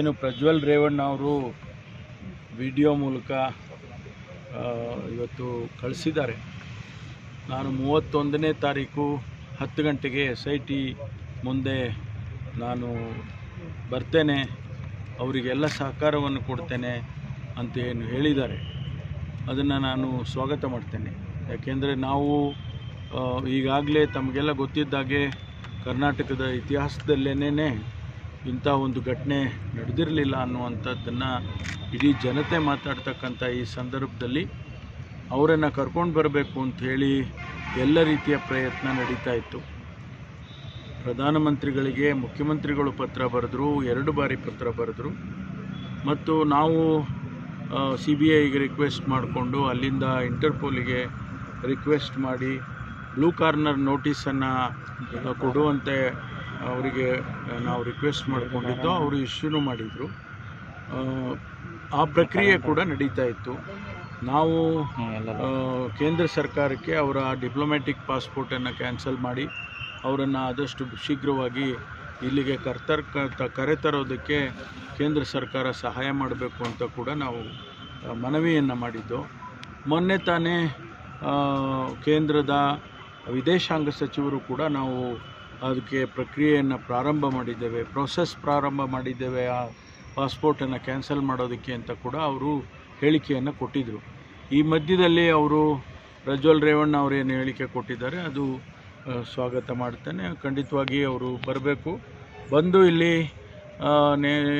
ಏನು ಪ್ರಜ್ವಲ್ ರೇವಣ್ಣ ಅವರು ವಿಡಿಯೋ ಮೂಲಕ ಇವತ್ತು ಕಳಿಸಿದ್ದಾರೆ. ನಾನು ಮೂವತ್ತೊಂದನೇ ತಾರೀಕು ಹತ್ತು ಗಂಟೆಗೆ ಎಸ್ ಐ ಟಿ ಮುಂದೆ ನಾನು ಬರ್ತೇನೆ. ಅವರಿಗೆಲ್ಲ ಸಹಕಾರವನ್ನು ಕೊಡ್ತೇನೆ ಅಂತ ಏನು ಹೇಳಿದ್ದಾರೆ. ಅದನ್ನು ನಾನು ಸ್ವಾಗತ ಮಾಡ್ತೇನೆ. ಯಾಕೆಂದರೆ ನಾವು ಈಗಾಗಲೇ ತಮಗೆಲ್ಲ ಗೊತ್ತಿದ್ದಾಗೆ ಕರ್ನಾಟಕದ ಇತಿಹಾಸದಲ್ಲೇನೇ ಇಂಥ ಒಂದು ಘಟನೆ ನಡೆದಿರಲಿಲ್ಲ ಅನ್ನುವಂಥದ್ದನ್ನು ಇಡೀ ಜನತೆ ಮಾತಾಡ್ತಕ್ಕಂಥ ಈ ಸಂದರ್ಭದಲ್ಲಿ ಅವರನ್ನು ಕರ್ಕೊಂಡು ಬರಬೇಕು ಅಂತ ಹೇಳಿ ಎಲ್ಲ ರೀತಿಯ ಪ್ರಯತ್ನ ನಡೀತಾ ಇತ್ತು. ಪ್ರಧಾನಮಂತ್ರಿಗಳಿಗೆ ಮುಖ್ಯಮಂತ್ರಿಗಳು ಪತ್ರ ಬರೆದ್ರು, ಎರಡು ಬಾರಿ ಪತ್ರ ಬರೆದ್ರು. ಮತ್ತು ನಾವು ಸಿ ಬಿ ಐಗೆ ರಿಕ್ವೆಸ್ಟ್ ಮಾಡಿಕೊಂಡು ಅಲ್ಲಿಂದ ಇಂಟರ್ಪೋಲಿಗೆ ರಿಕ್ವೆಸ್ಟ್ ಮಾಡಿ ಬ್ಲೂ ಕಾರ್ನರ್ ನೋಟಿಸನ್ನು ಕೊಡುವಂತೆ ಅವರಿಗೆ ನಾವು ರಿಕ್ವೆಸ್ಟ್ ಮಾಡಿಕೊಂಡಿದ್ದು ಅವರು ಇಶ್ಯೂನು ಮಾಡಿದರು. ಆ ಪ್ರಕ್ರಿಯೆ ಕೂಡ ನಡೀತಾ ಇತ್ತು. ನಾವು ಕೇಂದ್ರ ಸರ್ಕಾರಕ್ಕೆ ಅವರ ಡಿಪ್ಲೊಮ್ಯಾಟಿಕ್ ಪಾಸ್ಪೋರ್ಟನ್ನು ಕ್ಯಾನ್ಸಲ್ ಮಾಡಿ ಅವರನ್ನು ಆದಷ್ಟು ಶೀಘ್ರವಾಗಿ ಇಲ್ಲಿಗೆ ಕರ್ತರ್ ಕರೆತರೋದಕ್ಕೆ ಕೇಂದ್ರ ಸರ್ಕಾರ ಸಹಾಯ ಮಾಡಬೇಕು ಅಂತ ಕೂಡ ನಾವು ಮನವಿಯನ್ನು ಮಾಡಿದ್ದು. ಮೊನ್ನೆ ತಾನೇ ಕೇಂದ್ರದ ವಿದೇಶಾಂಗ ಸಚಿವರು ಕೂಡ ನಾವು ಅದಕ್ಕೆ ಪ್ರಕ್ರಿಯೆಯನ್ನು ಪ್ರಾರಂಭ ಮಾಡಿದ್ದೇವೆ ಪ್ರೊಸೆಸ್ ಪ್ರಾರಂಭ ಮಾಡಿದ್ದೇವೆ, ಆ ಪಾಸ್ಪೋರ್ಟನ್ನು ಕ್ಯಾನ್ಸಲ್ ಮಾಡೋದಕ್ಕೆ ಅಂತ ಕೂಡ ಅವರು ಹೇಳಿಕೆಯನ್ನು ಕೊಟ್ಟಿದ್ದರು ಈ ಮಧ್ಯದಲ್ಲಿ ಅವರು ಪ್ರಜ್ವಲ್ ರೇವಣ್ಣ ಅವರು ಏನು ಹೇಳಿಕೆ ಕೊಟ್ಟಿದ್ದಾರೆ, ಅದು ಸ್ವಾಗತ ಮಾಡ್ತೇನೆ. ಖಂಡಿತವಾಗಿ ಅವರು ಬರಬೇಕು. ಬಂದು ಇಲ್ಲಿ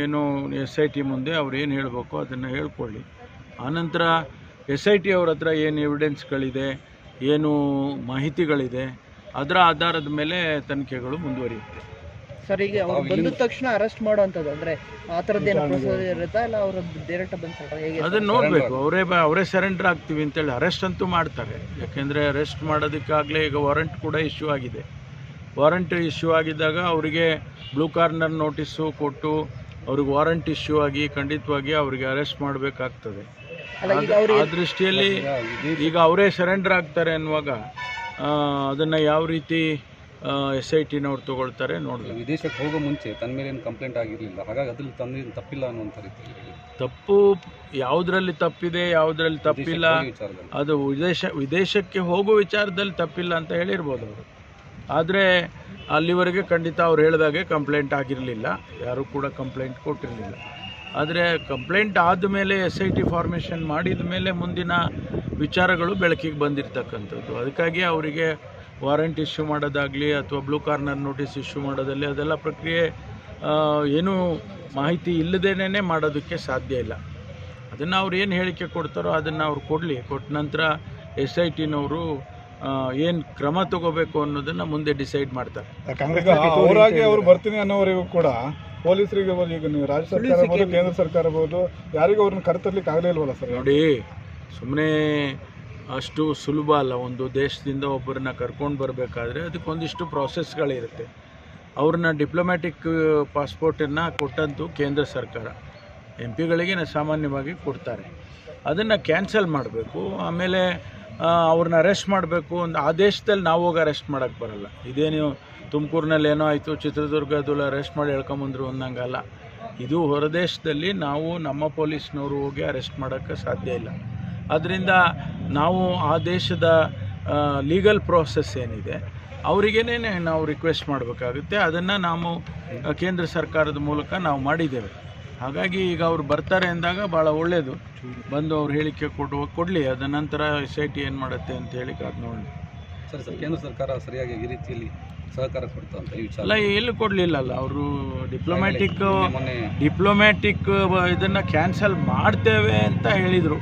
ಏನು ಎಸ್ ಐ ಟಿ ಮುಂದೆ ಅವ್ರು ಏನು ಹೇಳಬೇಕು ಅದನ್ನು ಹೇಳ್ಕೊಳ್ಳಿ. ಆನಂತರ ಎಸ್ ಐ ಟಿ ಅವ್ರ ಹತ್ರ ಏನು ಎವಿಡೆನ್ಸ್ಗಳಿದೆ ಏನು ಮಾಹಿತಿಗಳಿದೆ ಅದರ ಆಧಾರದ ಮೇಲೆ ತನಿಖೆಗಳು ಮುಂದುವರಿಯುತ್ತೆ. ಸರ್ ಈಗ ಅವ್ರು ಬಂದ ತಕ್ಷಣ ಅರೆಸ್ಟ್ ಮಾಡುವಂಥದ್ದು ಅಂದ್ರೆ ಆ ಥರದ್ದೇನು ಪ್ರೊಸೀಜರ್ ಇರುತ್ತಾ ಇಲ್ಲ ಅವರು ಡೈರೆಕ್ಟ್ ಬಂದು ಹೇಗೆ ಅದನ್ನು ನೋಡಬೇಕು. ಅವರೇ ಬ ಅವರೇ ಸರೆಂಡರ್ ಆಗ್ತೀವಿ ಅಂತೇಳಿ ಅರೆಸ್ಟ್ ಅಂತೂ ಮಾಡ್ತಾರೆ. ಯಾಕೆಂದರೆ ಅರೆಸ್ಟ್ ಮಾಡೋದಕ್ಕಾಗಲೇ ಈಗ ವಾರಂಟ್ ಕೂಡ ಇಶ್ಯೂ ಆಗಿದೆ. ವಾರಂಟ್ ಇಶ್ಯೂ ಆಗಿದ್ದಾಗ ಅವರಿಗೆ ಬ್ಲೂ ಕಾರ್ನರ್ ನೋಟಿಸು ಕೊಟ್ಟು ಅವ್ರಿಗೆ ವಾರಂಟ್ ಇಶ್ಯೂ ಆಗಿ ಖಂಡಿತವಾಗಿ ಅವರಿಗೆ ಅರೆಸ್ಟ್ ಮಾಡಬೇಕಾಗ್ತದೆ. ಆ ದೃಷ್ಟಿಯಲ್ಲಿ ಈಗ ಅವರೇ ಸರೆಂಡರ್ ಆಗ್ತಾರೆ ಅನ್ನುವಾಗ ಅದನ್ನು ಯಾವ ರೀತಿ ಎಸ್ ಐ ಟಿನವ್ರು ತೊಗೊಳ್ತಾರೆ ನೋಡಬೇಕು. ವಿದೇಶಕ್ಕೆ ಹೋಗೋ ಮುಂಚೆ ತನ್ನ ಮೇಲೆ ಏನು ಕಂಪ್ಲೇಂಟ್ ಆಗಿರಲಿಲ್ಲ ಹಾಗಾಗಿ ಅದ್ರಲ್ಲಿ ತಂದೇನು ತಪ್ಪಿಲ್ಲ ಅನ್ನುವಂಥ ರೀತಿಯಲ್ಲಿ ತಪ್ಪು ಯಾವುದರಲ್ಲಿ ತಪ್ಪಿದೆ ಯಾವುದರಲ್ಲಿ ತಪ್ಪಿಲ್ಲ ಅದು ವಿದೇಶ ವಿದೇಶಕ್ಕೆ ಹೋಗೋ ವಿಚಾರದಲ್ಲಿ ತಪ್ಪಿಲ್ಲ ಅಂತ ಹೇಳಿರ್ಬೋದು ಅವರು. ಆದರೆ ಅಲ್ಲಿವರೆಗೆ ಖಂಡಿತ ಅವ್ರು ಹೇಳಿದಾಗೆ ಕಂಪ್ಲೇಂಟ್ ಆಗಿರಲಿಲ್ಲ ಯಾರೂ ಕೂಡ ಕಂಪ್ಲೇಂಟ್ ಕೊಟ್ಟಿರಲಿಲ್ಲ. ಆದರೆ ಕಂಪ್ಲೇಂಟ್ ಆದಮೇಲೆ ಎಸ್ ಐ ಟಿ ಫಾರ್ಮೇಷನ್ ಮಾಡಿದ ಮೇಲೆ ಮುಂದಿನ ವಿಚಾರಗಳು ಬೆಳಕಿಗೆ ಬಂದಿರತಕ್ಕಂಥದ್ದು. ಅದಕ್ಕಾಗಿ ಅವರಿಗೆ ವಾರಂಟ್ ಇಶ್ಯೂ ಮಾಡೋದಾಗಲಿ ಅಥವಾ ಬ್ಲೂ ಕಾರ್ನರ್ ನೋಟಿಸ್ ಇಶ್ಯೂ ಮಾಡೋದಲ್ಲಿ ಅದೆಲ್ಲ ಪ್ರಕ್ರಿಯೆ ಏನೂ ಮಾಹಿತಿ ಇಲ್ಲದೇನೆ ಮಾಡೋದಕ್ಕೆ ಸಾಧ್ಯ ಇಲ್ಲ. ಅದನ್ನು ಅವ್ರು ಏನು ಹೇಳಿಕೆ ಕೊಡ್ತಾರೋ ಅದನ್ನು ಅವ್ರು ಕೊಡಲಿ. ಕೊಟ್ಟ ನಂತರ ಎಸ್ ಐ ಟಿನವರು ಏನು ಕ್ರಮ ತಗೋಬೇಕು ಅನ್ನೋದನ್ನು ಮುಂದೆ ಡಿಸೈಡ್ ಮಾಡ್ತಾರೆ. ಈಗ ಅವರಾಗಿ ಅವರು ಬರ್ತೀನಿ ಅನ್ನೋವರೆಗೂ ಕೂಡ ಪೊಲೀಸರಿಗೆ ಈಗ ನೀವು ರಾಜ್ಯ ಸರ್ಕಾರ ಇರ್ಬೋದು ಕೇಂದ್ರ ಸರ್ಕಾರ ಇರ್ಬೋದು ಯಾರಿಗೂ ಅವ್ರನ್ನ ಕರೆತರ್ಲಿಕ್ಕೆ ಆಗಲೇ ಇಲ್ವಲ್ಲ ಸರ್? ನೋಡಿ ಸುಮ್ಮನೆ ಅಷ್ಟು ಸುಲಭ ಅಲ್ಲ. ಒಂದು ದೇಶದಿಂದ ಒಬ್ಬರನ್ನ ಕರ್ಕೊಂಡು ಬರಬೇಕಾದ್ರೆ ಅದಕ್ಕೊಂದಿಷ್ಟು ಪ್ರಾಸೆಸ್ಗಳಿರುತ್ತೆ ಅವ್ರನ್ನ ಡಿಪ್ಲೊಮ್ಯಾಟಿಕ್ ಪಾಸ್ಪೋರ್ಟನ್ನು ಕೊಟ್ಟಂತು ಕೇಂದ್ರ ಸರ್ಕಾರ. ಎಂ ಪಿಗಳಿಗೆ ಸಾಮಾನ್ಯವಾಗಿ ಕೊಡ್ತಾರೆ. ಅದನ್ನು ಕ್ಯಾನ್ಸಲ್ ಮಾಡಬೇಕು. ಆಮೇಲೆ ಅವ್ರನ್ನ ಅರೆಸ್ಟ್ ಮಾಡಬೇಕು. ಒಂದು ಆ ದೇಶದಲ್ಲಿ ನಾವು ಹೋಗಿ ಅರೆಸ್ಟ್ ಮಾಡೋಕ್ಕೆ ಬರಲ್ಲ ಇದೇನು ತುಮಕೂರಿನಲ್ಲಿ ಏನೋ ಆಯಿತು ಚಿತ್ರದುರ್ಗದಲ್ಲಿ ಅರೆಸ್ಟ್ ಮಾಡಿ ಹೇಳ್ಕೊಂಬಂದ್ರು ಅನ್ನಂಗಲ್ಲ ಇದು ಹೊರದೇಶದಲ್ಲಿ ನಾವು ನಮ್ಮ ಪೊಲೀಸ್ನವರು ಹೋಗಿ ಅರೆಸ್ಟ್ ಮಾಡೋಕ್ಕೆ ಸಾಧ್ಯ ಇಲ್ಲ. ಅದರಿಂದ ನಾವು ಆ ದೇಶದ ಲೀಗಲ್ ಪ್ರೋಸೆಸ್ ಏನಿದೆ, ಅವರಿಗೇನೆ ನಾವು ರಿಕ್ವೆಸ್ಟ್ ಮಾಡಬೇಕಾಗುತ್ತೆ. ಅದನ್ನು ನಾವು ಕೇಂದ್ರ ಸರ್ಕಾರದ ಮೂಲಕ ನಾವು ಮಾಡಿದ್ದೇವೆ. ಹಾಗಾಗಿ ಈಗ ಅವ್ರು ಬರ್ತಾರೆ ಅಂದಾಗ ಭಾಳ ಒಳ್ಳೆಯದು ಬಂದು ಅವ್ರು ಹೇಳಿಕೆ ಕೊಡುವ ಕೊಡಲಿ, ಅದ ನಂತರ ಎಸ್ ಐ ಟಿ ಏನು ಮಾಡುತ್ತೆ ಅಂತ ಹೇಳಿ ಅದು ನೋಡಿ ಸರಿ, ಸರ್, ಕೇಂದ್ರ ಸರ್ಕಾರ ಸರಿಯಾಗಿ ಈ ರೀತಿಯಲ್ಲಿ ಸಹಕಾರ ಕೊಡ್ತಾ ಅಂತ ಈ ವಿಚಾರ. ಅಲ್ಲ ಎಲ್ಲೂ ಕೊಡಲಿಲ್ಲಲ್ಲ ಅವರು ಡಿಪ್ಲೊಮ್ಯಾಟಿಕ್ ಡಿಪ್ಲೊಮ್ಯಾಟಿಕ್ ಇದನ್ನು ಕ್ಯಾನ್ಸಲ್ ಮಾಡ್ತೇವೆ ಅಂತ ಹೇಳಿದರು.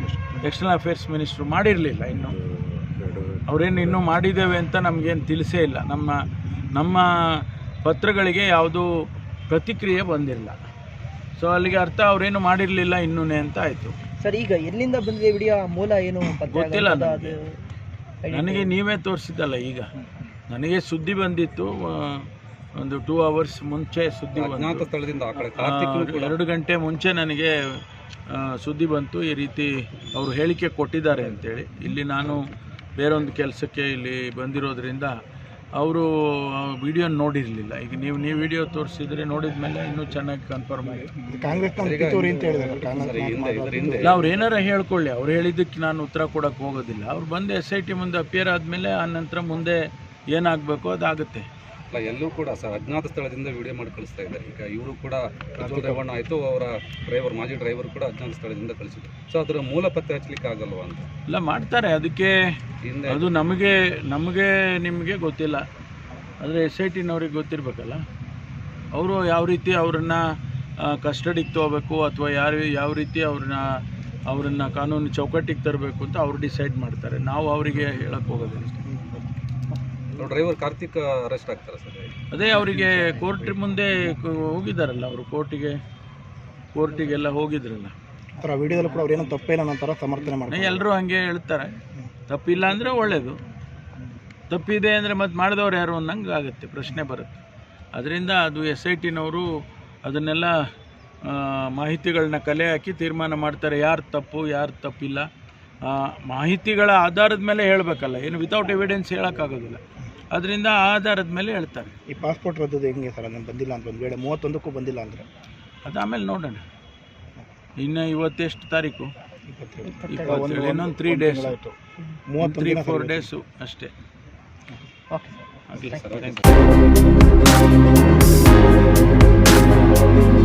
ಎಕ್ಸ್ಟರ್ನಲ್ ಅಫೇರ್ಸ್ ಮಿನಿಸ್ಟ್ರು ಮಾಡಿರಲಿಲ್ಲ ಇನ್ನು. ಅವರೇನು ಇನ್ನೂ ಮಾಡಿದ್ದೇವೆ ಅಂತ ನಮಗೇನು ತಿಳಿಸೇ ಇಲ್ಲ. ನಮ್ಮ ನಮ್ಮ ಪತ್ರಗಳಿಗೆ ಯಾವುದೂ ಪ್ರತಿಕ್ರಿಯೆ ಬಂದಿಲ್ಲ. ಸೊ ಅಲ್ಲಿಗೆ ಅರ್ಥ ಅವರೇನು ಮಾಡಿರಲಿಲ್ಲ ಇನ್ನೂ ಅಂತ ಆಯಿತು. ಸರ್ ಈಗ ಎಲ್ಲಿಂದ ಬಂದಿದೆ ವಿಡಿಯೋ ಮೂಲ ಏನು ಗೊತ್ತಿಲ್ಲ. ನನಗೆ ನೀವೇ ತೋರಿಸಿದ್ದಲ್ಲ ಈಗ. ನನಗೆ ಸುದ್ದಿ ಬಂದಿತ್ತು ಒಂದು ಟೂ ಅವರ್ಸ್ ಮುಂಚೆ ಸುದ್ದಿ ಅಜ್ಞಾತ ಸ್ಥಳದಿಂದ ಆ ಕಡೆ ಎರಡು ಗಂಟೆ ಮುಂಚೆ ನನಗೆ ಸುದ್ದಿ ಬಂತು. ಈ ರೀತಿ ಅವರು ಹೇಳಿಕೆ ಕೊಟ್ಟಿದ್ದಾರೆ ಅಂತೇಳಿ. ಇಲ್ಲಿ ನಾನು ಬೇರೊಂದು ಕೆಲಸಕ್ಕೆ ಇಲ್ಲಿ ಬಂದಿರೋದ್ರಿಂದ ಅವರು ವಿಡಿಯೋ ನೋಡಿರಲಿಲ್ಲ. ಈಗ ನೀವು ನೀವು ವಿಡಿಯೋ ತೋರಿಸಿದ್ರೆ ನೋಡಿದ ಮೇಲೆ ಇನ್ನೂ ಚೆನ್ನಾಗಿ ಕನ್ಫರ್ಮ್ ಆಗಿದೆ ಅವ್ರು ಏನಾರ ಹೇಳ್ಕೊಳ್ಳಿ. ಅವ್ರು ಹೇಳಿದ್ದಕ್ಕೆ ನಾನು ಉತ್ತರ ಕೊಡೋಕ್ಕೆ ಹೋಗೋದಿಲ್ಲ. ಅವ್ರು ಬಂದು ಎಸ್ ಐ ಟಿ ಮುಂದೆ ಅಪಿಯರ್ ಆದಮೇಲೆ ಆ ನಂತರ ಮುಂದೆ ಏನಾಗಬೇಕು ಅದಾಗುತ್ತೆ. ಅಲ್ಲ ಎಲ್ಲೂ ಕೂಡ ಸರ್ ಅಜ್ಞಾತ ಸ್ಥಳದಿಂದ ವಿಡಿಯೋ ಮಾಡಿ ಕಳಿಸ್ತಾ ಇದ್ದಾರೆ. ಈಗ ಇವರು ಕೂಡ ಪ್ರಜ್ವಲ್ ರೇವಣ್ಣ ಆಯಿತು ಅವರ ಡ್ರೈವರ್ ಮಾಜಿ ಡ್ರೈವರ್ ಕೂಡ ಅಜ್ಞಾತ ಸ್ಥಳದಿಂದ ಕಳಿಸಿದ್ರು. ಸೊ ಅದರ ಮೂಲ ಪತ್ತೆ ಹಚ್ಚಲಿಕ್ಕೆ ಆಗಲ್ವಾ ಅಂತ? ಇಲ್ಲ ಮಾಡ್ತಾರೆ. ಅದಕ್ಕೆ ಹಿಂದೆ ಅದು ನಮಗೆ ನಮಗೆ ನಿಮಗೆ ಗೊತ್ತಿಲ್ಲ. ಆದರೆ ಎಸ್ ಐ ಟಿನವ್ರಿಗೆ ಗೊತ್ತಿರಬೇಕಲ್ಲ. ಅವರು ಯಾವ ರೀತಿ ಅವ್ರನ್ನ ಕಸ್ಟಡಿಗೆ ತೊಗೋಬೇಕು ಅಥವಾ ಯಾರು ಯಾವ ರೀತಿ ಅವ್ರನ್ನ ಅವರನ್ನು ಕಾನೂನು ಚೌಕಟ್ಟಿಗೆ ತರಬೇಕು ಅಂತ ಅವ್ರು ಡಿಸೈಡ್ ಮಾಡ್ತಾರೆ. ನಾವು ಅವರಿಗೆ ಹೇಳಕ್ಕೆ ಹೋಗೋದಿಲ್ಲ ಡ್ರೈವರ್ ಕಾರ್ತಿಕ್ ಅರೆಸ್ಟ್ ಆಗ್ತಾರೆ ಸರ್. ಅದೇ ಅವರಿಗೆ ಕೋರ್ಟ್ ಮುಂದೆ ಹೋಗಿದ್ದಾರಲ್ಲ ಅವರು ಕೋರ್ಟಿಗೆ? ಕೋರ್ಟಿಗೆಲ್ಲ ಹೋಗಿದ್ರಲ್ಲ. ಥರ ವಿಡಿಯೋದಲ್ಲಿ ಕೂಡ ಅವ್ರು ಏನೋ ತಪ್ಪಿಲ್ಲ ಅನ್ನೋ ಥರ ಸಮರ್ಥನೆ ಮಾಡಿ ಎಲ್ಲರೂ ಹಾಗೆ ಹೇಳ್ತಾರೆ. ತಪ್ಪಿಲ್ಲ ಅಂದರೆ ಒಳ್ಳೆಯದು ತಪ್ಪಿದೆ ಅಂದರೆ ಮತ್ತೆ ಮಾಡಿದವ್ರು ಯಾರು ಅನ್ನಂಗೆ ಆಗುತ್ತೆ ಪ್ರಶ್ನೆ ಬರುತ್ತೆ. ಅದರಿಂದ ಅದು ಎಸ್ ಐ ಟಿನವರು ಅದನ್ನೆಲ್ಲ ಮಾಹಿತಿಗಳನ್ನ ಕಲೆ ಹಾಕಿ ತೀರ್ಮಾನ ಮಾಡ್ತಾರೆ ಯಾರು ತಪ್ಪು ಯಾರು ತಪ್ಪಿಲ್ಲ. ಮಾಹಿತಿಗಳ ಆಧಾರದ ಮೇಲೆ ಹೇಳಬೇಕಲ್ಲ ಏನು ವಿತೌಟ್ ಎವಿಡೆನ್ಸ್ ಹೇಳೋಕ್ಕಾಗೋದಿಲ್ಲ. ಅದರಿಂದ ಆಧಾರದ ಮೇಲೆ ಹೇಳ್ತಾರೆ. ಈ ಪಾಸ್ಪೋರ್ಟ್ ರದ್ದು ಹೆಂಗೆ ಸರ್? ಅದನ್ನು ಬಂದಿಲ್ಲ ಅಂತ ಒಂದು ವೇಳೆ ಮೂವತ್ತೊಂದಕ್ಕೂ ಬಂದಿಲ್ಲ ಅಂದರೆ? ಅದು ಆಮೇಲೆ ನೋಡೋಣ. ಇನ್ನು ಇವತ್ತೆಷ್ಟು ತಾರೀಕು? ಇಪ್ಪತ್ತೇಳು. ಇನ್ನೊಂದು ತ್ರೀ ಡೇಸ್ ಮೂವತ್ತೊಂದು ತ್ರೀ ದಿನ ಫೋರ್ ಡೇಸು ಅಷ್ಟೇ. ಓಕೆ ಆಗಲಿ ಸರ್ ಥ್ಯಾಂಕ್ ಯು